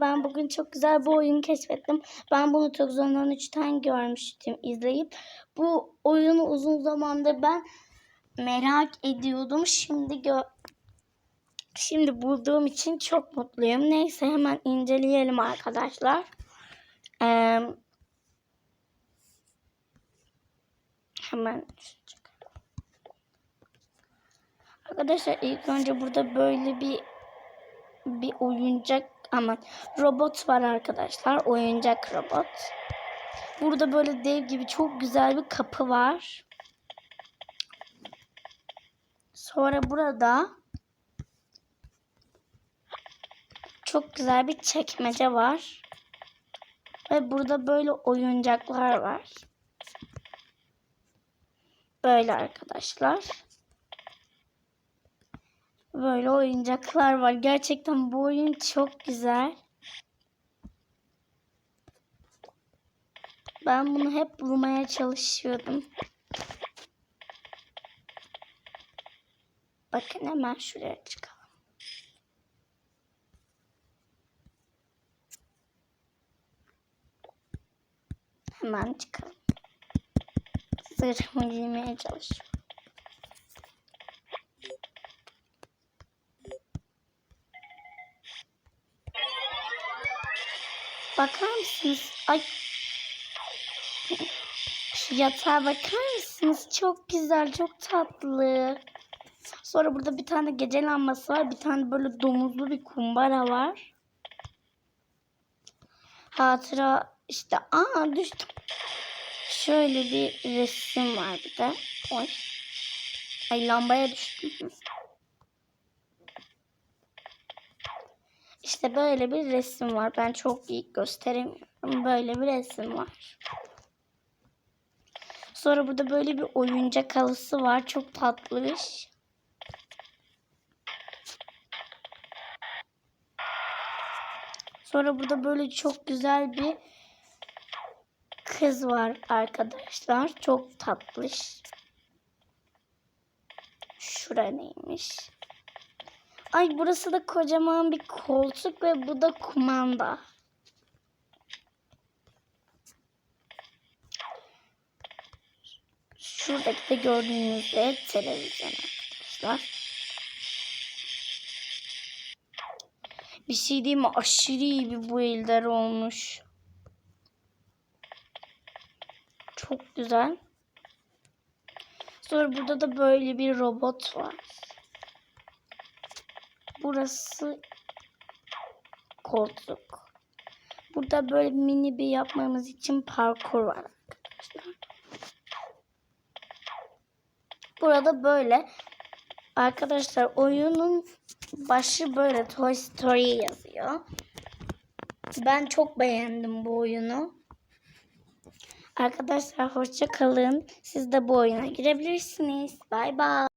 Ben bugün çok güzel bir oyun keşfettim. Ben bunu televizyondan 3'ten görmüştüm izleyip. Bu oyunu uzun zamandır ben merak ediyordum. Şimdi gö Şimdi bulduğum için çok mutluyum. Neyse hemen inceleyelim arkadaşlar. Ee, hemen Arkadaşlar ilk önce burada böyle bir bir oyuncak ama robot var arkadaşlar. Oyuncak robot. Burada böyle dev gibi çok güzel bir kapı var. Sonra burada çok güzel bir çekmece var. Ve burada böyle oyuncaklar var. Böyle arkadaşlar. Böyle oyuncaklar var. Gerçekten bu oyun çok güzel. Ben bunu hep bulmaya çalışıyordum. Bakın hemen şuraya çıkalım. Hemen çıkalım. Zırhımı giymeye çalışıyorum. Bakar mısınız? Ay. Şu yatağa bakar mısınız? Çok güzel, çok tatlı. Sonra burada bir tane gece lambası var. Bir tane böyle domuzlu bir kumbara var. Hatıra işte aa düştüm. Şöyle bir resim var bir de. Oy. Ay lambaya düştüm. İşte böyle bir resim var. Ben çok iyi gösteremiyorum. Böyle bir resim var. Sonra burada böyle bir oyuncak halısı var. Çok tatlış. Sonra burada böyle çok güzel bir kız var arkadaşlar. Çok tatlış. Şura neymiş? Ay burası da kocaman bir koltuk ve bu da kumanda. Şuradaki de gördüğünüz de televizyon arkadaşlar. Bir şey değil mi? Aşırı iyi bir bu elder olmuş. Çok güzel. Sonra burada da böyle bir robot var. Burası koltuk. Burada böyle mini bir yapmamız için parkur var arkadaşlar. Burada böyle arkadaşlar oyunun başı böyle Toy Story yazıyor. Ben çok beğendim bu oyunu. Arkadaşlar hoşça kalın. Siz de bu oyuna girebilirsiniz. Bay bay.